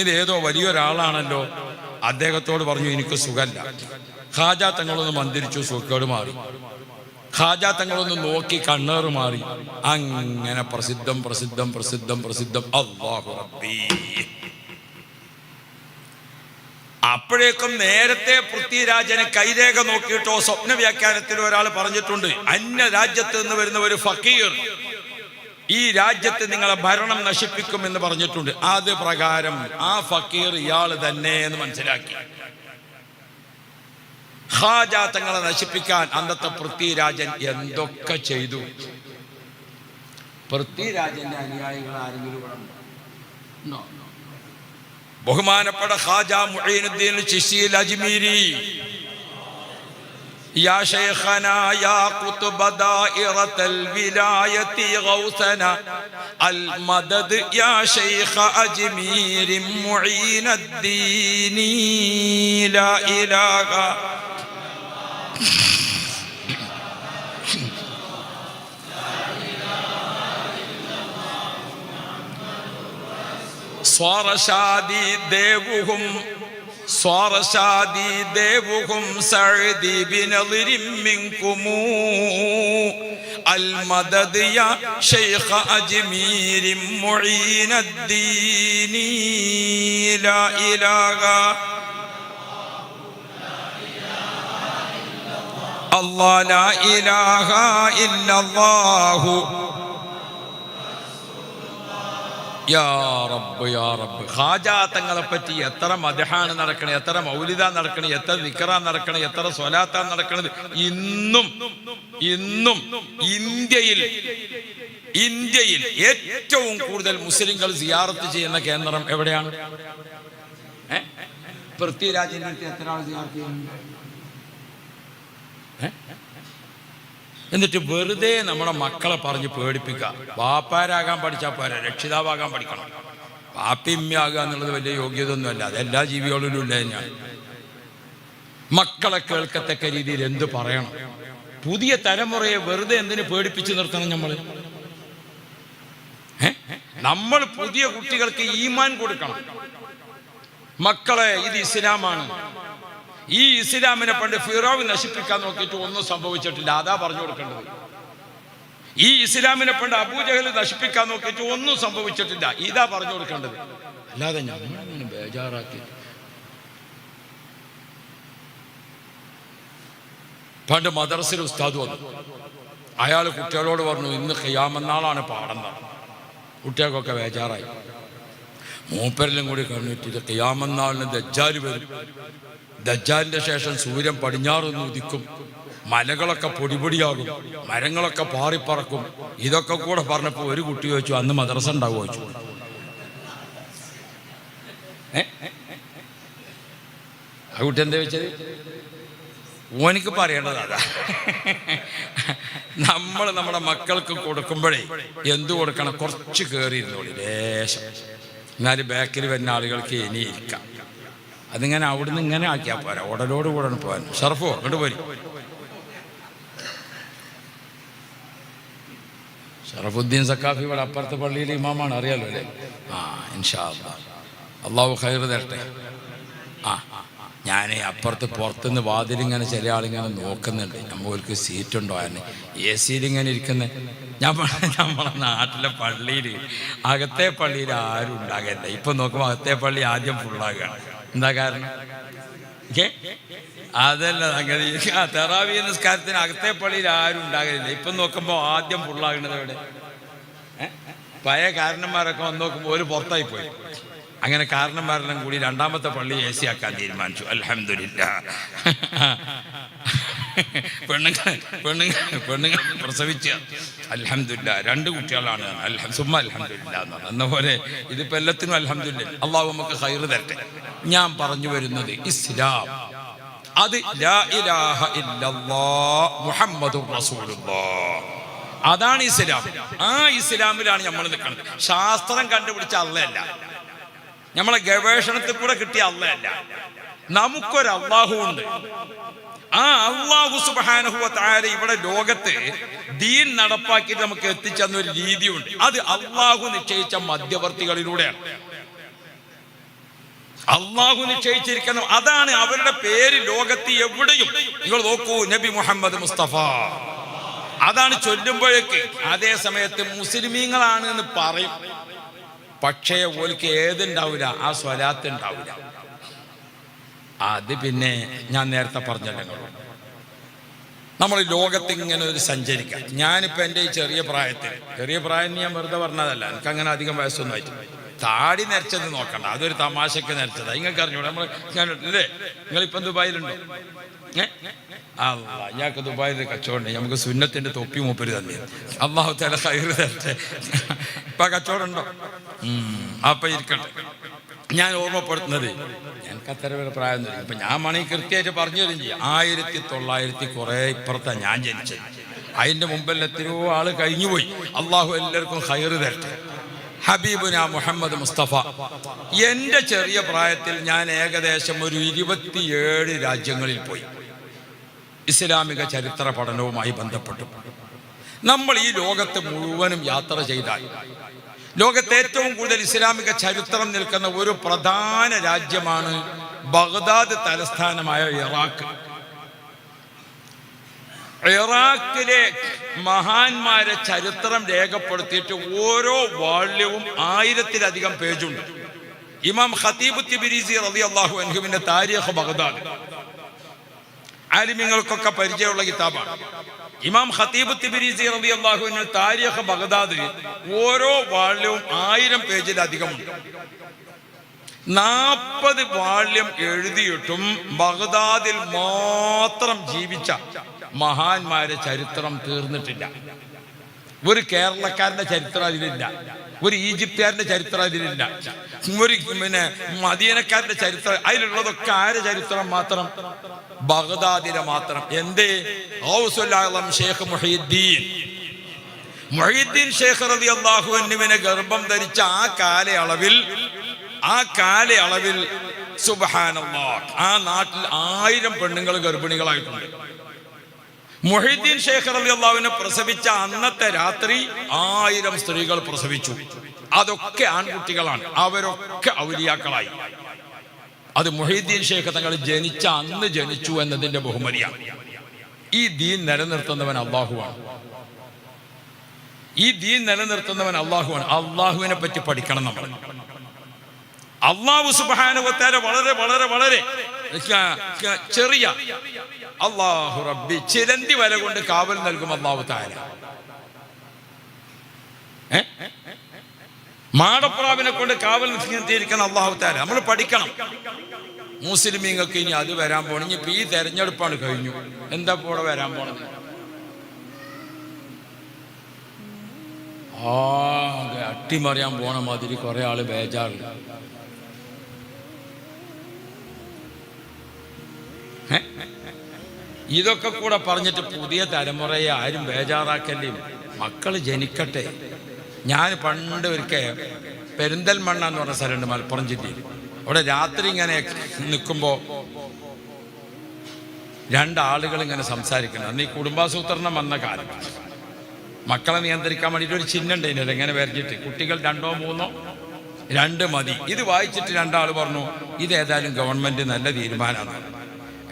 ഇത് ഏതോ വലിയൊരാളാണല്ലോ. അദ്ദേഹത്തോട് പറഞ്ഞു എനിക്ക് സുഖല്ല ഖാജ തങ്ങളൊന്ന് മന്ദിരിച്ചു സൂക്കേട് മാറി. ഖാജ തങ്ങളൊന്ന് നോക്കി കണ്ണേറ് മാറി. അങ്ങനെ പ്രസിദ്ധം പ്രസിദ്ധം പ്രസിദ്ധം പ്രസിദ്ധം. അള്ളാഹു റബ്ബീ. അപ്പോഴേക്കും നേരത്തെ പൃഥ്വിരാജനെ കൈരേഖ നോക്കിയിട്ടോ സ്വപ്ന വ്യാഖ്യാനത്തിൽ ഒരാൾ പറഞ്ഞിട്ടുണ്ട്. അന്യ രാജ്യത്ത് നിന്ന് വരുന്ന ഒരു ഫക്കീർ ഈ രാജ്യത്ത് നിങ്ങളെ ഭരണം നശിപ്പിക്കും എന്ന് പറഞ്ഞിട്ടുണ്ട്. അത് പ്രകാരം ആ ഫക്കീർ ഇയാൾ തന്നെ എന്ന് മനസ്സിലാക്കി. ഹാജ തങ്ങളെ നശിപ്പിക്കാൻ അന്നത്തെ പൃഥ്വിരാജൻ എന്തൊക്കെ ചെയ്തു പൃഥ്വിരാജന്റെ അനുയായികൾ ആരെങ്കിലും ഇവിടെ ഉണ്ടോ? ഉണ്ടോ? ബഹുമാനപ്പെട്ട ഖാജ മുഈനുദ്ദീൻ ചിശ്തിൽ അജ്മീരി يا شيخنا يا قطب دائرة الولاية غوثنا المدد يا شيخ أجمير معين الدين لا إله صار شادي ديبهم صار شادي ديبهم سعدي بنظر منكم المدد يا شيخ أجمير معين الدين لا إله الله لا إله إلا الله യാ റബ്ബ് യാ റബ്ബ് ഖാജാ തങ്ങളെ പറ്റി എത്ര മദഹാണ് നടക്കണേ എത്ര മൗലിദ നടക്കണേ എത്ര നിക്കറ നടക്കണേ എത്ര സ്വലാത്ത നടക്കണത് ഇന്നും ഇന്നും ഇന്ത്യയിൽ ഇന്ത്യയിൽ ഏറ്റവും കൂടുതൽ മുസ്ലിങ്ങൾ സിയാറത്ത് ചെയ്യുന്ന കേന്ദ്രം എവിടെയാണ് ഏ? പൃഥ്വിരാജിന്റെ അടുത്ത് എത്ര ആൾ സിയാറത്ത് ചെയ്യുന്നുണ്ട് ഏ? എന്നിട്ട് വെറുതെ നമ്മുടെ മക്കളെ പറഞ്ഞ് പേടിപ്പിക്കുക. വാപ്പാരാകാൻ പഠിച്ചാൽ പോരാ രക്ഷിതാവാകാൻ പഠിക്കണം. വാപ്പിമ്മയാകുക എന്നുള്ളത് വലിയ യോഗ്യതൊന്നുമല്ല. അതെല്ലാ ജീവികളിലും ഇല്ലേ ഞാൻ. മക്കളെ കേൾക്കത്തക്ക രീതിയിൽ എന്ത് പറയണം? പുതിയ തലമുറയെ വെറുതെ എന്തിനു പേടിപ്പിച്ചു നിർത്തണം നമ്മൾ നമ്മൾ പുതിയ കുട്ടികൾക്ക് ഈമാൻ കൊടുക്കണം. മക്കളെ ഇത് ഇസ്ലാമാണ്. ഈ ഇസ്ലാമിനെ പണ്ട് ഫിറോവ് നശിപ്പിക്കാൻ നോക്കിയിട്ട് ഒന്നും സംഭവിച്ചിട്ടില്ല. അതാ പറഞ്ഞു കൊടുക്കേണ്ടത്. ഈ ഇസ്ലാമിനെ പണ്ട് അബൂജഹൽ നശിപ്പിക്കാൻ നോക്കിയിട്ട് ഒന്നും സംഭവിച്ചിട്ടില്ല. ഇതാ പറഞ്ഞു കൊടുക്കേണ്ടത്. അല്ലാതെ ഞങ്ങളിങ്ങനെ ബേജാറാക്കി. പണ്ട് മദർസിൽ ഉസ്താദ് വന്നു. അയാൾ കുട്ടികളോട് പറഞ്ഞു ഇന്ന് ഖിയാമെന്നാളാണ് പാടം കുട്ടികൾക്കൊക്കെ ബേജാറായി. മൂപ്പരെല്ലാം കൂടി കണ്ടിട്ട് കിയാമന്നാളിന് ദജ്ജാൽ വരും. ദജ്ജാലിന്റെ ശേഷം സൂര്യൻ പടിഞ്ഞാറൊന്ന് ഉദിക്കും. മലകളൊക്കെ പൊടിപൊടിയാകും. മരങ്ങളൊക്കെ പാറിപ്പറക്കും. ഇതൊക്കെ കൂടെ പറഞ്ഞപ്പോൾ ഒരു കുട്ടി ചോദിച്ചു അന്ന് മദ്രസ ഉണ്ടാവുക ചോദിച്ചു? ആ കുട്ടി എന്താ വെച്ചത് ഓനിക്ക് പറയേണ്ടത് അതാ. നമ്മൾ നമ്മുടെ മക്കൾക്ക് കൊടുക്കുമ്പോഴേ എന്തു കൊടുക്കണം? കുറച്ച് കയറിയിരുന്നോളി ലേശം. എന്നാലും ബാക്കിൽ വരുന്ന ആളുകൾക്ക് ഇനി ഇരിക്കാം അതിങ്ങനെ അവിടുന്ന് ഇങ്ങനെ ആക്കിയാൽ പോരാ. ഉടലോട് കൂടെ പോകാൻ ഷർഫോ അങ്ങോട്ട് പോരി. ഷറഫുദ്ദീൻ സക്കാഫി ഇവിടെ അപ്പുറത്തെ പള്ളിയിലെ ഇമാമാണ് അറിയാലോ അല്ലേ? ആ ഇൻഷാ. അള്ളാഹു ഖൈർ തരട്ടെ. ആ ഞാൻ അപ്പുറത്ത് പുറത്തുനിന്ന് വാതിലിങ്ങനെ ചില ആളിങ്ങനെ നോക്കുന്നുണ്ട്. നമ്മൾക്ക് സീറ്റുണ്ടോ? അതിന് എ സിയിൽ ഇങ്ങനെ ഇരിക്കുന്നത് ഞാൻ നമ്മളെ നാട്ടിലെ പള്ളിയിൽ അകത്തെ പള്ളിയിൽ ആരും ഉണ്ടാകില്ല ഇപ്പം നോക്കുമ്പോൾ അകത്തെ പള്ളി ആദ്യം ഫുള്ളാകുകയാണ് എന്താ കാരണം? അതല്ല ആ തെറാവി നിസ്കാരത്തിന് അകത്തെ പള്ളിയിൽ ആരും ഉണ്ടാകലില്ല ഇപ്പം നോക്കുമ്പോൾ ആദ്യം ഫുള്ളാകണത് എവിടെ? പഴയ കാരണന്മാരൊക്കെ വന്ന് നോക്കുമ്പോൾ ഒരു പുറത്തായി പോയി. അങ്ങനെ കാരണന്മാരെല്ലാം കൂടി രണ്ടാമത്തെ പള്ളി എ സി ആക്കാൻ തീരുമാനിച്ചു. അലഹമില്ല പെണ്ണുങ്ങൾ പെണ്ണുങ്ങൾ പെണ്ണുങ്ങൾ പ്രസവിച്ച. അലഹമില്ല രണ്ട് കുട്ടികളാണ് അൽഹം സുമ്മ അലഹമില്ല എന്നാണ്. എന്ന പോലെ എല്ലാത്തിനും അലഹമില്ല അള്ളാഹു നമുക്ക് ഹൈർ തരട്ടെ. ഞാൻ പറഞ്ഞു വരുന്നത് ഇസ്ലാം. അത് മുഹമ്മദ് അതാണ് ഇസ്ലാം. ആ ഇസ്ലാമിലാണ് നമ്മൾ നിൽക്കുന്നത് ശാസ്ത്രം കണ്ടുപിടിച്ച അള്ളയല്ല. നമ്മളെ ഗവേഷണത്തിൽ കൂടെ കിട്ടിയ അള്ളയല്ല. നമുക്കൊരു അള്ളാഹു ഉണ്ട് ആ അള്ളാഹു സുബാനഹുവ താര ഇവിടെ ലോകത്ത് ദീൻ നടപ്പാക്കിയിട്ട് നമുക്ക് എത്തിച്ചെന്ന ഒരു രീതിയുണ്ട്. അത് അള്ളാഹു നിശ്ചയിച്ച മധ്യവർത്തികളിലൂടെയാണ്. അള്ളാഹു നിശ്ചയിച്ചിരിക്കുന്നു അതാണ് അവരുടെ പേര് ലോകത്ത് എവിടെയും. നിങ്ങൾ നോക്കൂ നബി മുഹമ്മദ് മുസ്തഫ. അതാണ് ചൊല്ലുമ്പോഴേക്ക് അതേ സമയത്ത് മുസ്ലിമീങ്ങളാണ് എന്ന് പറയും. പക്ഷേ ഓൽക്ക് ഏതുണ്ടാവില്ല ആ സ്വലാത്ത് ഉണ്ടാവില്ല അത് പിന്നെ ഞാൻ നേരത്തെ പറഞ്ഞല്ലോ നമ്മൾ ലോകത്ത് ഇങ്ങനെ ഒരു സഞ്ചരിക്കാം. ഞാനിപ്പോൾ എന്റെ ഈ ചെറിയ പ്രായത്തിൽ ചെറിയ പ്രായം ഞാൻ വെറുതെ പറഞ്ഞതല്ല എനിക്ക് അങ്ങനെ അധികം വയസ്സൊന്നും ആയിട്ട് താടി നരച്ചത് നോക്കണ്ട അതൊരു തമാശക്ക് നരച്ചതാ. നിങ്ങൾക്ക് അറിഞ്ഞൂടെ? നമ്മൾ ഞാൻ അല്ലേ നിങ്ങളിപ്പം ദുബായിലുണ്ടോ? അല്ല ഞങ്ങൾക്ക് ദുബായിൽ കച്ചവടം നമുക്ക് സുന്നത്തിന്റെ തൊപ്പി മൂപ്പര് തന്നെ. അള്ളാഹു തല കയറി തരട്ടെ. ഇപ്പൊ കച്ചവടം ഉണ്ടോ? അപ്പൊ ഇരിക്കട്ടെ. ഞാൻ ഓർമ്മപ്പെടുത്തുന്നത്. എനിക്ക് അത്ര പ്രായം തരും ഇപ്പൊ ഞാൻ മണി കൃത്യമായിട്ട് പറഞ്ഞു തരും ചെയ്യും. ആയിരത്തി തൊള്ളായിരത്തി കുറെ ഇപ്പുറത്താണ് ഞാൻ ജനിച്ചത്. അതിന്റെ മുമ്പിൽ എത്രയോ ആൾ കഴിഞ്ഞുപോയി. അള്ളാഹു എല്ലാവർക്കും ഹയർ തരട്ടെ. ഹബീബുന മുഹമ്മദ് മുസ്തഫ. എന്റെ ചെറിയ പ്രായത്തിൽ ഞാൻ ഏകദേശം ഒരു ഇരുപത്തിയേഴ് രാജ്യങ്ങളിൽ പോയി. ഇസ്ലാമിക ചരിത്ര പഠനവുമായി ബന്ധപ്പെട്ടു. നമ്മൾ ഈ ലോകത്ത് മുഴുവനും യാത്ര ചെയ്താൽ ലോകത്തെ ഏറ്റവും കൂടുതൽ ഇസ്ലാമിക ചരിത്രം നിൽക്കുന്ന ഒരു പ്രധാന രാജ്യമാണ് ബഗ്ദാദ് തലസ്ഥാനമായ ഇറാഖ്. ഇറാഖിലെ മഹാന്മാരെ ചരിത്രം രേഖപ്പെടുത്തിയിട്ട് ഓരോ വാള്യവും ആയിരത്തിലധികം പേജുണ്ട്. ഇമാം ഖതീബ് തിബിരിസി റതി അള്ളാഹു അൻഹുവിന്റെ താരിഖ് ബഗ്ദാദ്. ആലിമ്യങ്ങൾക്കൊക്കെ പരിചയമുള്ള കിതാബാണ്. ഇമാം ഖതീബ് തിബിരിസി റബി അള്ളാഹുവിന് താരിഖ് ബഗ്ദാദ് ഓരോ വാള്യവും ആയിരം പേജിലധികമുണ്ട് നാൽപ്പത് വാള്യം എഴുതിയിട്ടും ബഗ്ദാദിൽ മാത്രം ജീവിച്ച മഹാന്മാരെ ചരിത്രം തീർന്നിട്ടില്ല. ഒരു കേരളക്കാരന്റെ ചരിത്രം അതിലില്ല. ഒരു ഈജിപ്തുകാരന്റെ ചരിത്രം അതിലില്ല. ഒരു പിന്നെ മദീനക്കാരന്റെ ചരിത്രം അതിലുള്ളതൊക്കെ ആരെ ചരിത്രം മാത്രം? ബഗ്ദാദിലെ മാത്രം. എന്തേ? ഷേഖ് മുഹീദ്ദീൻ. മൊഹീദ്ദീൻ ഷേഖ് റതി എന്നിവനെ ഗർഭം ധരിച്ച ആ കാലയളവിൽ ആ കാലയളവിൽ സുബഹാനല്ലാഹ് ആ നാട്ടിൽ ആയിരം പെണ്ണുങ്ങൾ ഗർഭിണികളായിട്ടുണ്ട്. മൊഹീദ്ദീൻ ഷേഖ് അലി പ്രസവിച്ച അന്നത്തെ രാത്രി ആയിരം സ്ത്രീകൾ പ്രസവിച്ചു. അതൊക്കെ ആൺകുട്ടികളാണ്. അവരൊക്കെ ഔലിയാക്കളായി. അത് മൊഹീദ്ദീൻ ഷേഖ് തങ്ങൾ ജനിച്ച അന്ന് ജനിച്ചു എന്നതിന്റെ ബഹുമതിയാണ്. ഈ ദീൻ നിലനിർത്തുന്നവൻ അള്ളാഹുവാണ് ഈ ദീൻ നിലനിർത്തുന്നവൻ അള്ളാഹുവാണ് അള്ളാഹുവിനെ പറ്റി പഠിക്കണം നമ്മൾ. അള്ളാഹു സുബാനുവത്താര വളരെ വളരെ വളരെ ചെറിയ. അള്ളാഹു റബ്ബി ചിലന്തി വല കൊണ്ട് കാവൽ നൽകും അള്ളാഹു താര? മാടപ്രാവിനെ കൊണ്ട് കാവൽ നിർത്തിയിരിക്കണം അള്ളാഹു താര നമ്മൾ പഠിക്കണം. മുസ്ലിമീങ്ങൾക്ക് ഇനി അത് വരാൻ പോണെങ്കിൽ ഇപ്പൊ ഈ തെരഞ്ഞെടുപ്പാണ് കഴിഞ്ഞു. എന്താ പോടെ വരാൻ പോണത്? ആകെ അട്ടിമറിയാൻ പോണ മാതിരി കുറെ ആൾ ബേജാറില്ല ഇതൊക്കെ കൂടെ പറഞ്ഞിട്ട് പുതിയ തലമുറയെ ആരും ബേജാറാക്കല്ലേ? മക്കൾ ജനിക്കട്ടെ. ഞാൻ പണ്ട് ഒരിക്കൽ പെരിന്തൽമണ്ണ എന്ന് പറഞ്ഞ സ്ഥലമുണ്ട് മലപ്പുറം ജില്ലയിൽ. അവിടെ രാത്രി ഇങ്ങനെ നിൽക്കുമ്പോൾ രണ്ടാളുകൾ ഇങ്ങനെ സംസാരിക്കണം. അന്ന് ഈ കുടുംബാസൂത്രണം വന്ന കാലം മക്കളെ നിയന്ത്രിക്കാൻ വേണ്ടിയിട്ട് ഒരു ചിഹ്നം ഉണ്ടായിരുന്നില്ല ഇങ്ങനെ വരച്ചിട്ട് കുട്ടികൾ രണ്ടോ മൂന്നോ? രണ്ട് മതി. ഇത് വായിച്ചിട്ട് രണ്ടാൾ പറഞ്ഞു ഇത് ഏതായാലും ഗവൺമെന്റ് നല്ല തീരുമാനമാണ്.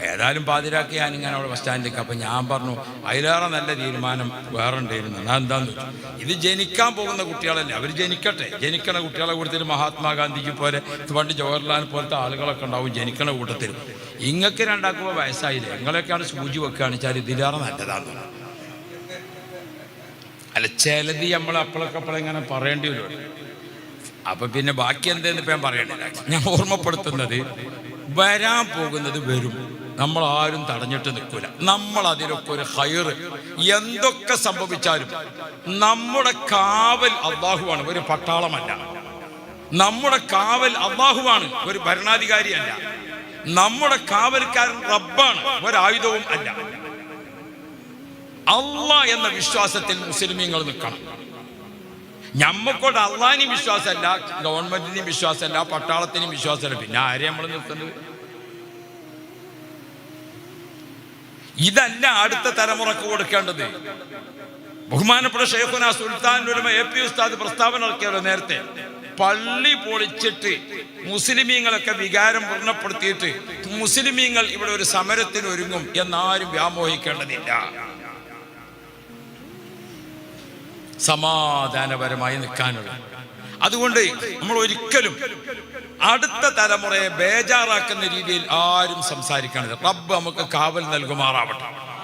ഏതായാലും പാതിരാക്കി ഞാൻ ഇങ്ങനെ അവിടെ ബസ് സ്റ്റാൻഡിലേക്ക് അപ്പം ഞാൻ പറഞ്ഞു അതിലേറെ നല്ല തീരുമാനം വേറെ ഉണ്ടായിരുന്നു. ഞാൻ എന്താന്ന് വെച്ചു? ഇത് ജനിക്കാൻ പോകുന്ന കുട്ടികളല്ലേ? അവർ ജനിക്കട്ടെ. ജനിക്കണ കുട്ടികളെ കൂട്ടത്തിൽ മഹാത്മാഗാന്ധിക്ക് പോലെ പണ്ട് ജവഹർലാൽ പോലത്തെ ആളുകളൊക്കെ ഉണ്ടാവും ജനിക്കണ കൂട്ടത്തിൽ. ഇങ്ങക്ക് രണ്ടാക്കുമ്പോൾ വയസ്സായില്ലേ? ഇങ്ങളെയൊക്കെയാണ് സൂചി വെക്കുകയാണ് വെച്ചാൽ ഇതിലേറെ നല്ലതാണ് അല്ല ചിലത് നമ്മൾ അപ്പോഴൊക്കെ അപ്പോഴെങ്ങനെ പറയേണ്ടി വരും. അപ്പൊ പിന്നെ ബാക്കി എന്തെന്ന് ഇപ്പം ഞാൻ പറയണില്ല. ഞാൻ ഓർമ്മപ്പെടുത്തുന്നത് വരാൻ പോകുന്നത് വരും നമ്മൾ ആരും തടഞ്ഞിട്ട് നിൽക്കൂല. നമ്മൾ അതിലൊക്കെ ഒരു ഹൈർ എന്തൊക്കെ സംഭവിച്ചാലും നമ്മുടെ കാവൽ അള്ളാഹുവാണ് ഒരു പട്ടാളമല്ല. നമ്മുടെ കാവൽ അള്ളാഹുവാണ് ഒരു ഭരണാധികാരിയല്ല. നമ്മുടെ കാവൽക്കാരൻ റബ്ബാണ് ഒരായുധവും അല്ല. അല്ല എന്ന വിശ്വാസത്തിൽ മുസ്ലിമീങ്ങൾ നിൽക്കണം. ഞമ്മക്കോട് അള്ളാനും വിശ്വാസമല്ല ഗവൺമെന്റിനും വിശ്വാസമല്ല പട്ടാളത്തിനും വിശ്വാസമല്ല. പിന്നെ ആരെയും നമ്മൾ നിർത്തുന്നത് ഇതല്ല അടുത്ത തലമുറയ്ക്ക് കൊടുക്കേണ്ടത്. ബഹുമാനപ്പെട്ട ഷെയ്ഖുന സുൽത്താൻ വരുമ്പോ എ പി ഉസ്താദ് പ്രസ്താവന ഇറക്കിയല്ലോ നേരത്തെ. പള്ളി പൊളിച്ചിട്ട് മുസ്ലിമീങ്ങളൊക്കെ വികാരം പൂർണപ്പെടുത്തിയിട്ട് മുസ്ലിമീങ്ങൾ ഇവിടെ ഒരു സമരത്തിന് ഒരുങ്ങും എന്നാരും വ്യാമോഹിക്കേണ്ടതില്ല. സമാധാനപരമായി നിൽക്കാനുള്ള. അതുകൊണ്ട് നമ്മൾ ഒരിക്കലും അടുത്ത തലമുറയെ ബേജാറാക്കുന്ന രീതിയിൽ ആരും സംസാരിക്കാനില്ല. റബ്ബ് നമുക്ക് കാവൽ നൽകുമാറാവട്ടെ.